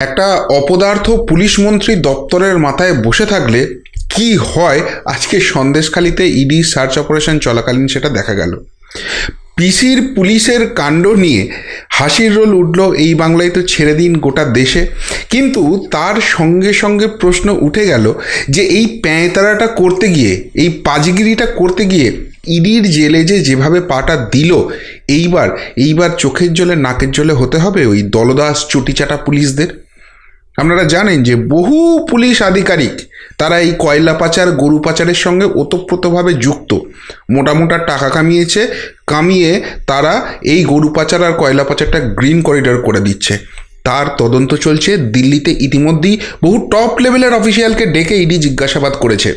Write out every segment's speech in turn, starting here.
একটা অপদার্থ পুলিশ মন্ত্রী দপ্তরের মাথায় বসে থাকলে কি হয়? আজকে সন্দেশখালিতে ইডি সার্চ অপারেশন চলাকালীন সেটা দেখা গেল। পিসির পুলিশের কাণ্ড নিয়ে হাসির রোল উঠল এই বাংলায় তো ছেড়ে দিন গোটা দেশে। কিন্তু তার সঙ্গে সঙ্গে প্রশ্ন উঠে গেল যে এই প্যাঁতারাটা করতে গিয়ে, এই পাজগিরিটা করতে গিয়ে ইডির জেলে যে যেভাবে পাটা দিল, এইবার এইবার চোখের জলে, নাকের জলে হতে হবে ওই দলদাস চটিচাটা পুলিশদের? আপনারা জানেন যে বহু পুলিশ আধিকারিক তারা এই কয়লা পাচার, গরু পাচারের সঙ্গে ওতপ্রোতভাবে যুক্ত। মোটা মোটা টাকা কামিয়েছে, কামিয়ে তারা এই গরু পাচার আর কয়লা পাচারটা গ্রিন করিডর করে দিচ্ছে। তার তদন্ত চলছে, দিল্লিতে ইতিমধ্যেই বহু টপ লেভেলের অফিসিয়ালকে ডেকে ইডি জিজ্ঞাসাবাদ করেছে।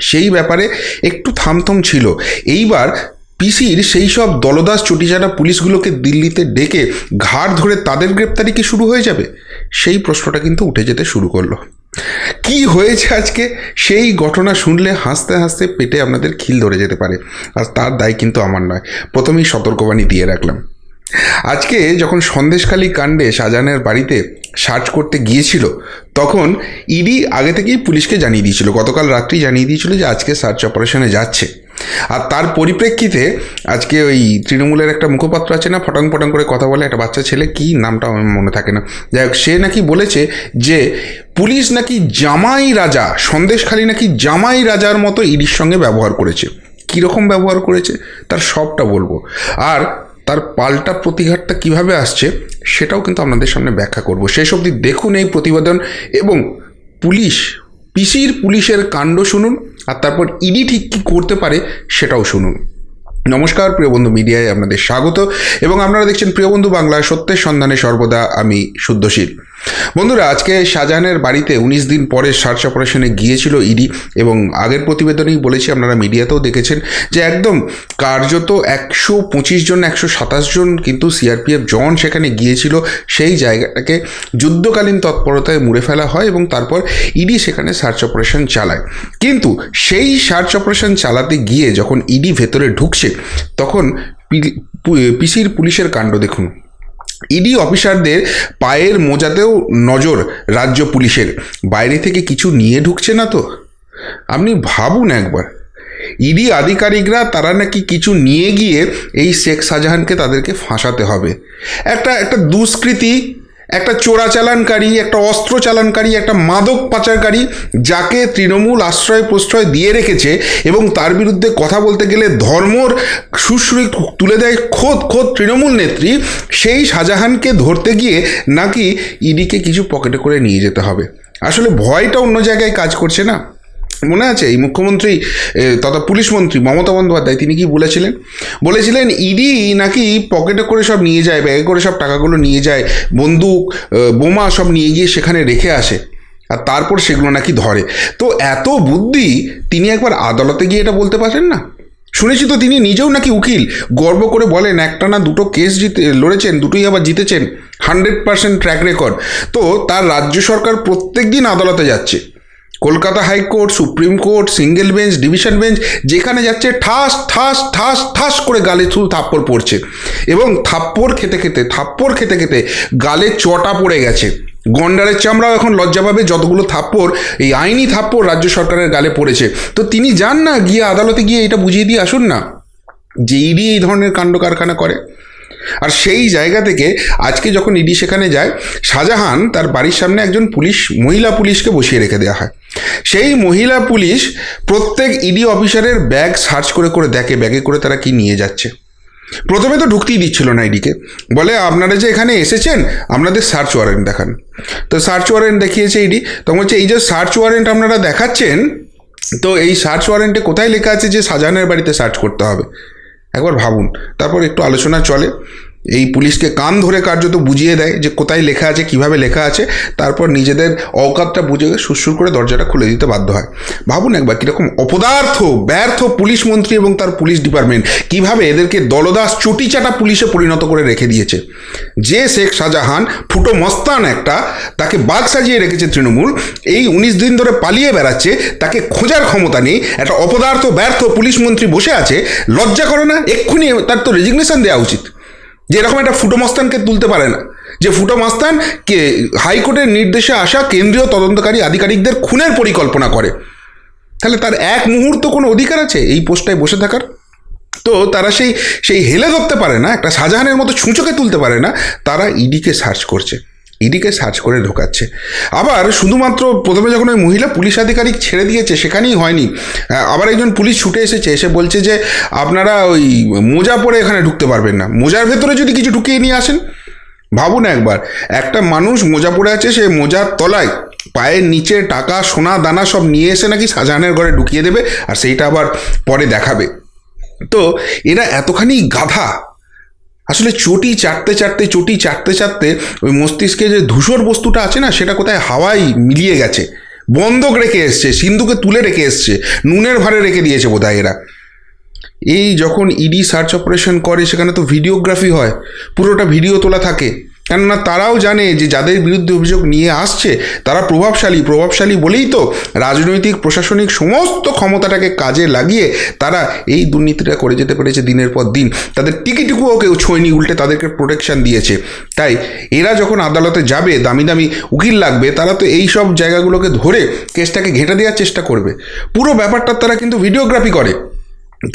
সেই ব্যাপারে একটু থামথম ছিল। এইবার পিসির সেই সব দলদাস চটিচাটা পুলিশগুলোকে দিল্লিতে ডেকে ঘাড় ধরে তাদের গ্রেপ্তারি কি শুরু হয়ে যাবে? সেই প্রশ্নটা কিন্তু উঠে যেতে শুরু করল। কি হয়েছে আজকে? সেই ঘটনা শুনলে হাসতে হাসতে পেটে আপনাদের খিল ধরে যেতে পারে। আর তার দায় কিন্তু আমার নয়। প্রথমেই সতর্কবাণী দিয়ে রাখলাম। আজকে যখন সন্দেশখালী কাণ্ডে শাহজাহানের বাড়িতে সার্চ করতে গিয়েছিল, তখন ইডি আগে থেকেই পুলিশকে জানিয়ে দিয়েছিল। গতকাল রাত্রি জানিয়ে দিয়েছিল যে আজকে সার্চ অপারেশনে যাচ্ছে। আর তার পরিপ্রেক্ষিতে আজকে ওই তৃণমূলের একটা মুখপাত্র আছে না, ফটাং ফটাং করে কথা বলে, একটা বাচ্চা ছেলে, কি নামটা আমার মনে থাকে না। যাই হোক, সে নাকি বলেছে যে, পুলিশ নাকি জামাই রাজা, সন্দেশখালী নাকি জামাই রাজার মতো ইডির সঙ্গে ব্যবহার করেছে। কীরকম ব্যবহার করেছে? তার সবটা বলব। আর তার পাল্টা প্রতিঘাতটা কীভাবে আসছে, সেটাও কিন্তু আপনাদের সামনে ব্যাখ্যা করব। শেষ অবধি দেখুন এই প্রতিবেদন এবং পুলিশ, পিসির পুলিশের কাণ্ড শুনুন। আর তারপর ইডি ঠিক কী করতে পারে সেটাও শুনুন। নমস্কার, প্রিয় বন্ধু মিডিয়ায় আপনাদের স্বাগত। এবং আপনারা দেখছেন প্রিয় বন্ধু বাংলা সত্যের সন্ধানে সর্বদা আমি শুদ্ধশীল। বন্ধুরা, আজকে শাহজাহানের বাড়িতে উনিশ দিন পরে সার্চ অপারেশনে গিয়েছিল ইডি এবং আগের প্রতিবেদনেই বলেছি, আপনারা মিডিয়াতেও দেখেছেন যে একদম কার্যত একশো পঁচিশ জন, একশো সাতাশ জন কিন্তু সিআরপিএফ জন সেখানে গিয়েছিল। সেই জায়গাটাকে যুদ্ধকালীন তৎপরতায় মুড়ে ফেলা হয় এবং তারপর ইডি সেখানে সার্চ অপারেশন চালায়। কিন্তু সেই সার্চ অপারেশন চালাতে গিয়ে যখন ইডি ভেতরে ঢুকছে, তখন পিসির পুলিশের কাণ্ড দেখুন। ইডি অফিসারদের পায়ের মোজাতেও নজর রাজ্য পুলিশের। বাইরে থেকে কিছু নিয়ে ঢুকছে না তো? আপনি ভাবুন একবার। ইডি আধিকারিকরা তারা নাকি কিছু নিয়ে গিয়ে এই শেখ শাহজাহানকে তাদেরকে ফাঁসাতে হবে। একটা একটা দুষ্কৃতি একটা চোরা চালানকারী, একটা অস্ত্র চালানকারী, একটা মাদক পাচারকারী যাকে তৃণমূল আশ্রয় প্রশ্রয় দিয়ে রেখেছে এবং তার বিরুদ্ধে কথা বলতে গেলে ধর্মর সুশ্রী তুলে দেয় খোদ খোদ তৃণমূল নেত্রী, সেই শাহজাহানকে ধরতে গিয়ে নাকি ইডিকে কিছু পকেটে করে নিয়ে যেতে হবে। আসলে ভয়টা অন্য জায়গায় কাজ করছে না। মনে আছে? এই মুখ্যমন্ত্রী তথা পুলিশ মন্ত্রী মমতা বন্দ্যোপাধ্যায়, তিনি কি বলেছিলেন? বলেছিলেন, ইডি নাকি পকেটে করে সব নিয়ে যায়, ব্যাগে করে সব টাকাগুলো নিয়ে যায়, বন্দুক বোমা সব নিয়ে গিয়ে সেখানে রেখে আসে, আর তারপর সেগুলো নাকি ধরে। তো এত বুদ্ধি, তিনি একবার আদালতে গিয়ে এটা বলতে পারেন না? শুনেছি তো তিনি নিজেও নাকি উকিল। গর্ব করে বলেন একটা না দুটো কেস জিতে, লড়েছেন, দুটোই আবার জিতেছেন হান্ড্রেড পার্সেন্ট ট্র্যাক রেকর্ড তো তার রাজ্য সরকার প্রত্যেক দিন আদালতে যাচ্ছে। Kolkata high court supreme court single bench division bench যেখানে যাচ্ছে ঠাস ঠাস ঠাস ঠাস করে গালে থুল থাপ্পড় পড়ছে। এবং থাপ্পড় খেতে খেতে, থাপ্পড় খেতে খেতে গালে চটা পড়ে গেছে। গন্ডারের চামড়াও এখন লজ্জা পাবে, যতগুলো থাপ্পড়, এই আইনি থাপ্পড় রাজ্য সরকারের গালে পড়েছে। তো তিনি যান না, গিয়ে আদালতে গিয়ে এটা বুঝিয়ে দিয়ে আসুন না। যে ইডি এই ধরনের কাণ্ড কারখানা করে। আর সেই জায়গা থেকে আজকে যখন ইডি সেখানে যায়, শাহজাহান তার বাড়ির সামনে একজন পুলিশ, মহিলা পুলিশকে বসিয়ে রেখে দেওয়া হয়। সেই মহিলা পুলিশ প্রত্যেক ইডি অফিসারের ব্যাগ সার্চ করে করে দেখে, ব্যাগে করে তারা কি নিয়ে যাচ্ছে। প্রথমে তো ঢুকতেই দিচ্ছিল না ইডিকে। বলে, আপনারা যে এখানে এসেছেন, আপনাদের সার্চ ওয়ারেন্ট দেখান। তো সার্চ ওয়ারেন্ট দেখিয়েছে ইডি। তখন হচ্ছে এই যে সার্চ ওয়ারেন্ট আপনারা দেখাচ্ছেন, তো এই সার্চ ওয়ারেন্টে কোথায় লেখা আছে যে শাহজাহানের বাড়িতে সার্চ করতে হবে? একবার ভাবুন। তারপর একটু আলোচনা চলে। এই পুলিশকে কান ধরে কার্যত বুঝিয়ে দেয় যে কোথায় লেখা আছে, কীভাবে লেখা আছে। তারপর নিজেদের অকাতটা বুঝে সুরসুর করে দরজাটা খুলে দিতে বাধ্য হয়। ভাবুন একবার কীরকম অপদার্থ, ব্যর্থ পুলিশ মন্ত্রী এবং তার পুলিশ ডিপার্টমেন্ট কীভাবে এদেরকে দলদাস চটিচাটা পুলিশে পরিণত করে রেখে দিয়েছে। যে শেখ শাহজাহান ফুটো মস্তান একটা, তাকে বাঘ সাজিয়ে রেখেছে তৃণমূল, এই উনিশ দিন ধরে পালিয়ে বেড়াচ্ছে, তাকে খোঁজার ক্ষমতা নেই, একটা অপদার্থ, ব্যর্থ পুলিশ মন্ত্রী বসে আছে, লজ্জা করে না? এক্ষুনি তার তো রেজিগনেশন দেওয়া উচিত। যে এরকম একটা ফুটো মাস্তানকে তুলতে পারে না। যে ফুটো মাস্তান কে হাইকোর্টের নির্দেশে আসা কেন্দ্রীয় তদন্তকারী আধিকারিকদের খুনের পরিকল্পনা করে। তাহলে তার এক মুহূর্ত কোনো অধিকার আছে এই পোস্টটায় বসে থাকার? তো তারা সেই সেই হেলে ধরতে পারে না, একটা শাহজাহানের মতো ছুঁচোকে তুলতে পারে না, তারা ইডিকে সার্চ করছে। ইডিকে সার্চ করে ঢোকাচ্ছে। আবার শুধুমাত্র প্রথমে যখন ওই মহিলা পুলিশ আধিকারিক ছেড়ে দিয়েছে, সেখানেই হয়নি। আবার একজন পুলিশ ছুটে এসেছে, এসে বলছে যে, আপনারা ওই মোজা পরে এখানে ঢুকতে পারবেন না। মোজার ভেতরে যদি কিছু ঢুকিয়ে নিয়ে আসেন, ভাবুন একবার। একটা মানুষ মোজা পরে আছে, সে মোজার তলায় পায়ের নিচে টাকা, সোনা, দানা সব নিয়ে এসে নাকি শাহজাহানের ঘরে ঢুকিয়ে দেবে, আর সেইটা আবার পরে দেখাবে। তো এরা এতখানি গাধা আসলে চটি চাটতে চাটতে, চটি চাটতে চাটতে ওই মস্তিষ্কে যে ধূসর বস্তুটা আছে না, সেটা কোথায়? হাওয়াই মিলিয়ে গেছে। বন্ধক রেখে এসছে, সিন্ধুকে তুলে রেখে এসছে, নুনের ভারে রেখে দিয়েছে বোধহয় এরা। এই যখন ইডি সার্চ অপারেশন করে, সেখানে তো ভিডিওগ্রাফি হয়। পুরোটা ভিডিও তোলা থাকে। কেননা তারাও জানে যে যাদের বিরুদ্ধে অভিযোগ নিয়ে আসছে, তারা প্রভাবশালী। প্রভাবশালী বলেই তো রাজনৈতিক, প্রশাসনিক সমস্ত ক্ষমতাটাকে কাজে লাগিয়ে তারা এই দুর্নীতিটা করে যেতে পেরেছে দিনের পর দিন। তাদের টিকিটুকুও কেউ ছোঁয়নি, উল্টে তাদেরকে প্রোটেকশন দিয়েছে। তাই এরা যখন আদালতে যাবে, দামি দামি উকিল লাগবে, তারা তো এই সব জায়গাগুলোকে ধরে কেসটাকে ঘেঁটে দেওয়ার চেষ্টা করবে। পুরো ব্যাপারটা তারা কিন্তু ভিডিওগ্রাফি করে।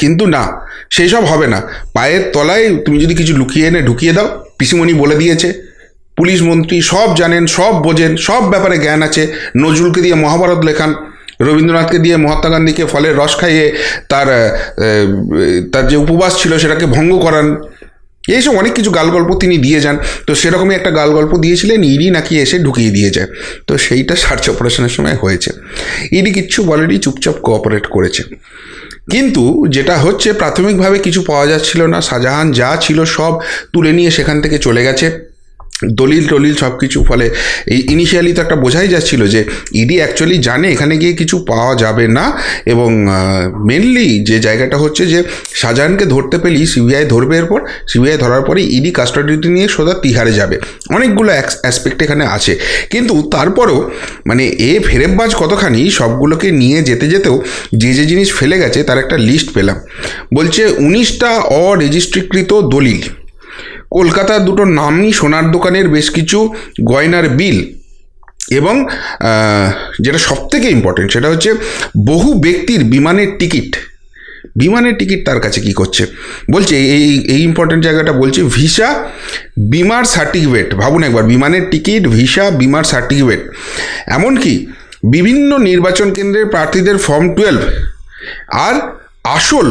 কিন্তু না সেই সব হবে না। পায়ের তলায় তুমি যদি কিছু লুকিয়ে এনে ঢুকিয়ে দাও পিসিমণি বলে দিয়েছে। পুলিশ মন্ত্রী সব জানেন, সব বোঝেন, সব ব্যাপারে জ্ঞান আছে। নজরুলকে দিয়ে মহাভারত লেখান, রবীন্দ্রনাথকে দিয়ে মহাত্মা গান্ধীকে ফলের রস খাইয়ে তার তার যে উপবাস ছিল সেটাকে ভঙ্গ করান। এইসব অনেক কিছু গাল গল্প তিনি দিয়ে যান। তো সেরকমই একটা গাল গল্প দিয়েছিলেন, ইডি নাকি এসে ঢুকিয়ে দিয়ে যায় তো সেইটা সার্চ অপারেশনের সময় হয়েছে। ইডি কিচ্ছু বলেনি, চুপচাপ কোঅপারেট করেছে। কিন্তু যেটা হচ্ছে, প্রাথমিকভাবে কিছু পাওয়া যাচ্ছিল না। শাহজাহান যা ছিল সব তুলে নিয়ে সেখান থেকে চলে গেছে। দলিল টলিল সব কিছু ফলে এই ইনিশিয়ালি তো একটা বোঝাই যাচ্ছিল যে ইডি অ্যাকচুয়ালি জানে এখানে গিয়ে কিছু পাওয়া যাবে না এবং মেনলি যে জায়গাটা হচ্ছে যে শাহজাহানকে ধরতে পেলেই সিবিআই ধরবে এরপর সিবিআই ধরার পরে ইডি কাস্টাডিতে নিয়ে সোজা তিহারে যাবে। অনেকগুলো অ্যাসপেক্ট এখানে আছে। কিন্তু তারপরেও মানে এ ফেরেববাজ কতখানি সবগুলোকে নিয়ে যেতে যেতেও যে যে জিনিস ফেলে গেছে তার একটা লিস্ট পেলাম। বলছে উনিশটা অরেজিস্ট্রিকৃত দলিল। কলকাতার দুটো নামী সোনার দোকানের বেশ কিছু গয়নার বিল। এবং যেটা সব থেকে ইম্পর্টেন্ট সেটা হচ্ছে বহু ব্যক্তির বিমানের টিকিট। বিমানের টিকিট তার কাছে কি করছে? বলছে, এই এই ইম্পর্টেন্ট জায়গাটা বলছে, ভিসা বিমার সার্টিফিকেট ভাবুন একবার, বিমানের টিকিট, ভিসা বিমার সার্টিফিকেট এমনকি বিভিন্ন নির্বাচন কেন্দ্রের প্রার্থীদের ফর্ম টুয়েলভ আর আসল,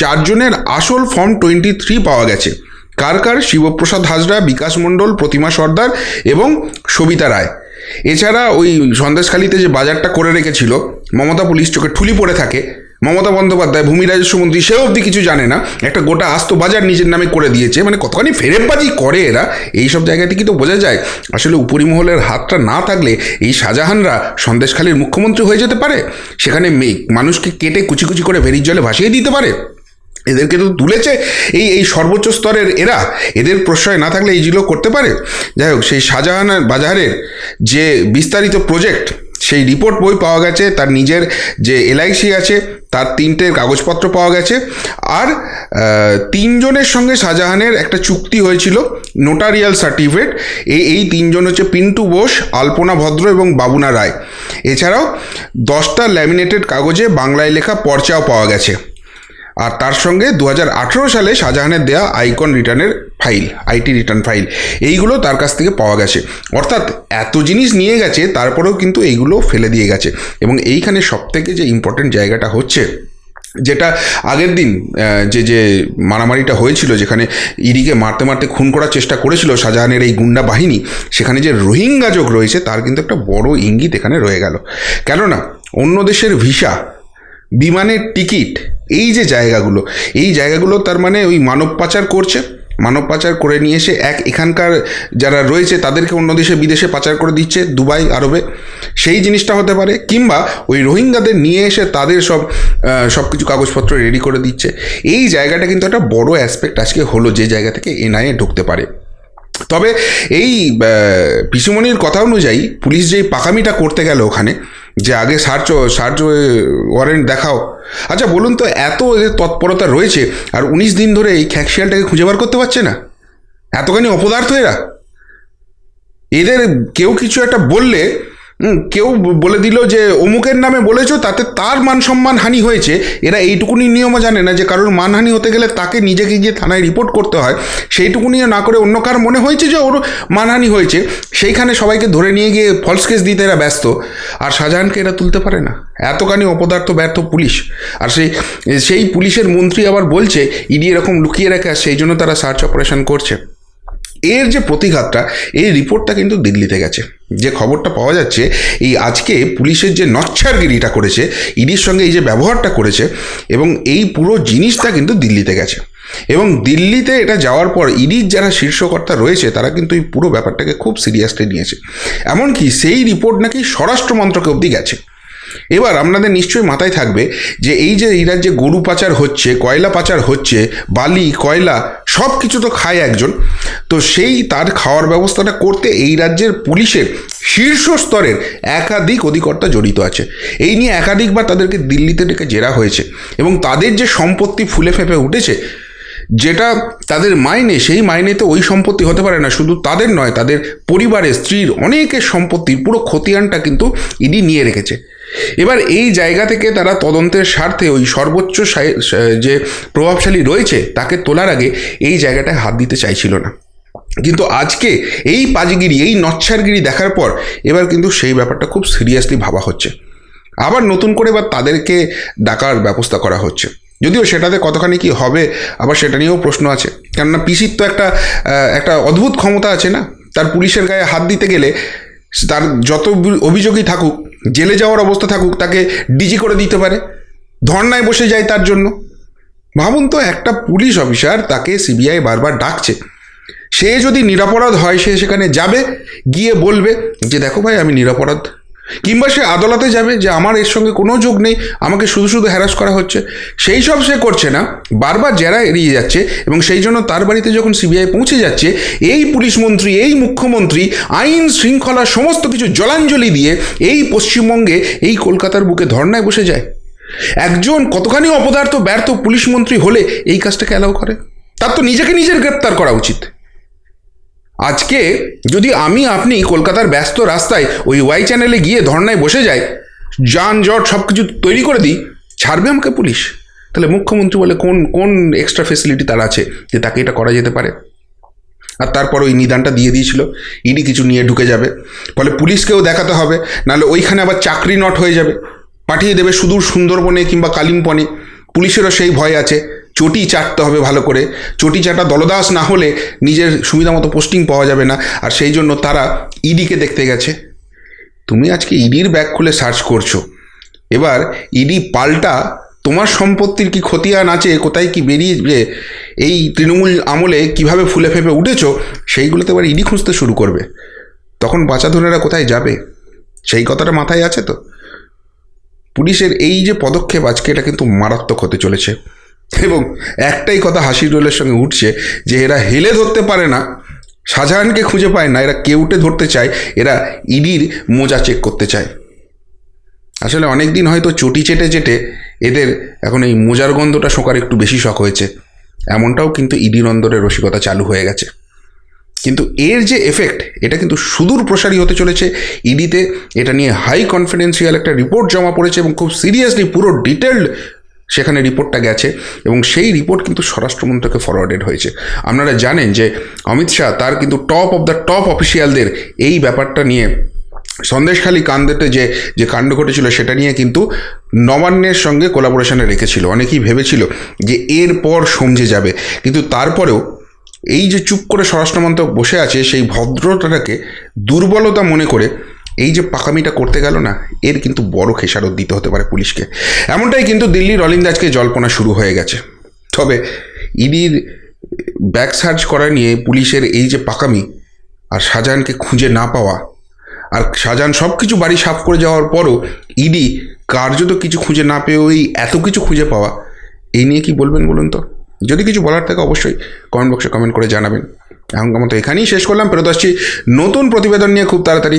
চারজনের আসল ফর্ম টোয়েন্টি থ্রি পাওয়া গেছে। কার কার? শিবপ্রসাদ হাজরা, বিকাশ মণ্ডল, প্রতিমা সর্দার এবং সবিতা রায়। এছাড়া ওই সন্দেশখালিতে যে বাজারটা করে রেখেছিল, মমতা পুলিশ চোখে ঠুলি পড়ে থাকে। মমতা বন্দ্যোপাধ্যায়, ভূমি রাজস্ব মন্ত্রী সেও অবধি কিছু জানে না। একটা গোটা আস্ত বাজার নিজের নামে করে দিয়েছে। মানে কতখানি ফেরেববাজি করে এরা এই সব জায়গা থেকে তো বোঝা যায়। আসলে উপরিমহলের হাতটা না থাকলে এই শাহজাহানরা সন্দেশখালীর মুখ্যমন্ত্রী হয়ে যেতে পারে? সেখানে মানুষকে কেটে কুচি কুচি করে ভেরির জলে ভাসিয়ে দিতে পারে? এদেরকে তো তুলেছে, এই এই সর্বোচ্চ স্তরের এরা, এদের প্রশ্রয় না থাকলে এইগুলো করতে পারে? যাই হোক, সেই শাহজাহান বাজারের যে বিস্তারিত প্রজেক্ট, সেই রিপোর্ট বই পাওয়া গেছে, তার নিজের যে এলআইসি আছে, তার তিনটে কাগজপত্র পাওয়া গেছে। আর তিনজনের সঙ্গে শাহজাহানের একটা চুক্তি হয়েছিল, নোটারিয়াল সার্টিফিকেট। এই এই তিনজন হচ্ছে পিন্টু বোস, আলপনা ভদ্র এবং বাবুনা রায়। এছাড়াও দশটা ল্যামিনেটেড কাগজে বাংলায় লেখা পর্চাও পাওয়া গেছে। আর তার সঙ্গে দু হাজার আঠেরো সালে শাহজাহানের দেয়া আইকন রিটার্নের ফাইল, আইটি রিটার্ন ফাইল, এইগুলো তার কাছ থেকে পাওয়া গেছে। অর্থাৎ এত জিনিস নিয়ে গেছে, তারপরেও কিন্তু এইগুলো ফেলে দিয়ে গেছে। এবং এইখানে সবথেকে যে ইম্পর্টেন্ট জায়গাটা হচ্ছে, যেটা আগের দিন যে যে মারামারিটা হয়েছিল, যেখানে ইডিকে মারতে মারতে খুন করার চেষ্টা করেছিল শাহজাহানের এই গুন্ডা বাহিনী, সেখানে যে রোহিঙ্গা যোগ রয়েছে, তার কিন্তু একটা বড় ইঙ্গিত এখানে রয়ে গেল। কেননা, অন্য দেশের ভিসা, বিমানের টিকিট এই যে জায়গাগুলো, এই জায়গাগুলো তার মানে ওই মানব পাচার করছে। মানব পাচার করে নিয়ে এসে এক এখানকার যারা রয়েছে তাদেরকে অন্য দেশে, বিদেশে পাচার করে দিচ্ছে দুবাই, আরবে। সেই জিনিসটা হতে পারে, কিংবা ওই রোহিঙ্গাদের নিয়ে এসে তাদের সব সব কিছু কাগজপত্র রেডি করে দিচ্ছে। এই জায়গাটা কিন্তু একটা বড় অ্যাসপেক্ট আজকে হলো যে জায়গা থেকে এনআইএ ঢুকতে পারে। তবে এই পিসুমণির কথা অনুযায়ী পুলিশ যেই পাকামিটা করতে গেল ওখানে যে আগে সার্চ সার্চ ওয়ারেন্ট দেখাও। আচ্ছা বলুন তো, এত এদের তৎপরতা রয়েছে, আর উনিশ দিন ধরে এই খ্যাকশিয়ালটাকে খুঁজে বার করতে পারছে না? এতখানি অপদার্থ এরা? এদের কেউ কিছু একটা বললে কেউ বলে দিল যে, অমুকের নামে বলেছ, তাতে তার মান সম্মান হানি হয়েছে। এরা এইটুকুনি নিয়মও জানে না যে, কারোর মানহানি হতে গেলে তাকে নিজেকে গিয়ে থানায় রিপোর্ট করতে হয়। সেইটুকুনিও না করে অন্য কার মনে হয়েছে যে, ওর মানহানি হয়েছে? সেইখানে সবাইকে ধরে নিয়ে গিয়ে ফলস কেস দিতে এরা ব্যস্ত। আর শাহজাহানকে এরা তুলতে পারে না। এতখানি অপদার্থ, ব্যর্থ পুলিশ। আর সেই সেই পুলিশের মন্ত্রী আবার বলছে, ইডি এরকম লুকিয়ে রেখে, আর সেই জন্য তারা সার্চ অপারেশন করছে। এর যে প্রতিঘাতটা, এই রিপোর্টটা কিন্তু দিল্লিতে গেছে। যে খবরটা পাওয়া যাচ্ছে, এই আজকে পুলিশের যে নচ্ছারগিরিটা করেছে, ইডির সঙ্গে এই যে ব্যবহারটা করেছে, এবং এই পুরো জিনিসটা কিন্তু দিল্লিতে গেছে। এবং দিল্লিতে এটা যাওয়ার পর ইডির যারা শীর্ষকর্তা রয়েছে, তারা কিন্তু এই পুরো ব্যাপারটাকে খুব সিরিয়াসলি নিয়েছে। এমনকি সেই রিপোর্ট নাকি স্বরাষ্ট্র মন্ত্রকে অবধি গেছে। এবার আপনাদের নিশ্চয়ই মাথায় থাকবে যে এই যে এই রাজ্যে গরু পাচার হচ্ছে, কয়লা পাচার হচ্ছে, বালি, কয়লা সব কিছু তো খায় একজন। তো সেই তার খাওয়ার ব্যবস্থাটা করতে এই রাজ্যের পুলিশের শীর্ষ স্তরের একাধিক অধিকর্তা জড়িত আছে। এই নিয়ে একাধিকবার তাদেরকে দিল্লিতে ডেকে জেরা হয়েছে এবং তাদের যে সম্পত্তি ফুলে ফেঁপে উঠেছে, যেটা তাদের মাইনে, সেই মাইনেতে ওই সম্পত্তি হতে পারে না। শুধু তাদের নয়, তাদের পরিবারের স্ত্রীর অনেকের সম্পত্তির পুরো খতিয়ানটা কিন্তু ইডি নিয়ে রেখেছে। এবার এই জায়গা থেকে তারা তদন্তের স্বার্থে ওই সর্বোচ্চ যে প্রভাবশালী রয়েছে, তাকে তোলার আগে এই জায়গাটায় হাত দিতে চাইছিল না। কিন্তু আজকে এই পাজগিরি, এই নচ্ছারগিরি দেখার পর এবার কিন্তু সেই ব্যাপারটা খুব সিরিয়াসলি ভাবা হচ্ছে। আবার নতুন করে এবার তাদেরকে ডাকার ব্যবস্থা করা হচ্ছে। যদিও সেটাতে কতখানি কি হবে, আবার সেটা নিয়েও প্রশ্ন আছে। কেননা পিসির তো একটা একটা অদ্ভুত ক্ষমতা আছে না? তার পুলিশের গায়ে হাত দিতে গেলে তার যত অভিযোগই থাকুক, জেলে যাওয়ার অবস্থা থাকুক, তাকে ডিজি করে দিতে পারে। ধর্নায় বসে যায় তার জন্য। ভাবুন তো, একটা পুলিশ অফিসার তাকে সিবিআই বারবার ডাকছে। সে যদি নিরাপরাধ হয়, সে সেখানে যাবে, গিয়ে বলবে যে, দেখো ভাই, আমি নিরাপরাধ কিংবা সে আদালতে যাবে যে আমার এর সঙ্গে কোনো যোগ নেই, আমাকে শুধু শুধু হ্যারাস করা হচ্ছে। সেই সব সে করছে না, বারবার জেরা এড়িয়ে যাচ্ছে এবং সেই জন্য তার বাড়িতে যখন সিবিআই পৌঁছে যাচ্ছে, এই পুলিশ মন্ত্রী, এই মুখ্যমন্ত্রী, আইন শৃঙ্খলা সমস্ত কিছু জলাঞ্জলি দিয়ে এই পশ্চিমবঙ্গে, এই কলকাতার বুকে ধর্নায় বসে যায়। একজন কতখানি অপদার্থ, ব্যর্থ পুলিশ মন্ত্রী হলে এই কাজটাকে অ্যালাউ করে? তার তো নিজেকে নিজের গ্রেপ্তার করা উচিত। আজকে যদি আমি, আপনি কলকাতার ব্যস্ত রাস্তায় ওই ওয়াই চ্যানেলে গিয়ে ধর্নায় বসে যাই, যানজট সব কিছু তৈরি করে দিই, ছাড়বে আমাকে পুলিশ? তাহলে মুখ্যমন্ত্রী বলে কোন কোন এক্সট্রা ফেসিলিটি তার আছে যে তাকে এটা করা যেতে পারে? আর তারপর ওই নিদানটা দিয়ে দিয়েছিল, ইডি কিছু নিয়ে ঢুকে যাবে। ফলে পুলিশকেও দেখাতে হবে, নাহলে ওইখানে আবার চাকরি নট হয়ে যাবে। পাঠিয়ে দেবে সুদূর সুন্দরবনে কিংবা কালিম্পনে। পুলিশেরও সেই ভয় আছে। চটি চাটতে হবে ভালো করে। চটি চাটা দলদাস না হলে নিজের সুবিধা মতো পোস্টিং পাওয়া যাবে না। আর সেই জন্য তারা ইডিকে দেখতে গেছে। তুমি আজকে ইডির ব্যাগ খুলে সার্চ করছ। এবার ইডি পাল্টা তোমার সম্পত্তির কি খতিয়ান আছে, কোথায় কি বেরিয়ে এই তৃণমূল আমলে কীভাবে ফুলে ফেপে উঠেছো, সেইগুলোতে এবার ইডি খুঁজতে শুরু করবে। তখন বাঁচাধনেরা কোথায় যাবে? সেই কথাটা মাথায় আছে তো? পুলিশের এই যে পদক্ষেপ আজকে, এটা কিন্তু মারাত্মক হতে চলেছে। এবং একটাই কথা হাসির রোলের সঙ্গে উঠছে যে এরা হেলে ধরতে পারে না, শাহজাহানকে খুঁজে পায় না, এরা কেউটে ধরতে চায়, এরা ইডির মোজা চেক করতে চায়। আসলে অনেক দিন হয়তো চটি চেটে চেটে এদের এখন এই মোজার গন্ধটা শোকার একটু বেশি শখ হয়েছে। এমনটাও কিন্তু ইডি নন্দরের রসিকতা চালু হয়ে গেছে। কিন্তু এর যে এফেক্ট এটা কিন্তু সুদূর প্রসারী হতে চলেছে। ইডিতে এটা নিয়ে হাই কনফিডেন্সিয়াল একটা রিপোর্ট জমা পড়েছে এবং খুব সিরিয়াসলি পুরো ডিটেলড সেখানে রিপোর্টটা গেছে এবং সেই রিপোর্ট কিন্তু স্বরাষ্ট্রমন্ত্রকে ফরওয়ার্ডেড হয়েছে। আপনারা জানেন যে অমিত শাহ তার কিন্তু টপ অফ দ্য টপ অফিসিয়ালদের এই ব্যাপারটা নিয়ে সন্দেশখালী কাণ্ডতে যে যে কাণ্ড ঘটেছিল সেটা নিয়ে কিন্তু নবান্নের সঙ্গে কোলাবোরেশনে রেখেছিল। অনেকেই ভেবেছিল যে এরপর সমঝে যাবে। কিন্তু তারপরেও এই যে চুপ করে স্বরাষ্ট্রমন্ত্রক বসে আছে সেই ভদ্রতাটাকে দুর্বলতা মনে করে এই যে পাকামিটা করতে গেল না, এর কিন্তু বড় খেসারত দিতে হতে পারে পুলিশকে। এমনটাই কিন্তু দিল্লির অলিন্দে আজকে জল্পনা শুরু হয়ে গেছে। তবে ইডির ব্যাক সার্চ করা নিয়ে পুলিশের এই যে পাকামি আর শাহজাহানকে খুঁজে না পাওয়া, আর শাহজাহান সব কিছু বাড়ি সাফ করে যাওয়ার পরও ইডি কার্যত কিছু খুঁজে না পেয়ে ওই এত কিছু খুঁজে পাওয়া, এই নিয়ে কি বলবেন বলুন তো? যদি কিছু বলার থাকে অবশ্যই কমেন্ট বক্সে কমেন্ট করে জানাবেন। এখনকার মতো এখানেই শেষ করলাম, ফেরত আসছি নতুন প্রতিবেদন নিয়ে খুব তাড়াতাড়ি।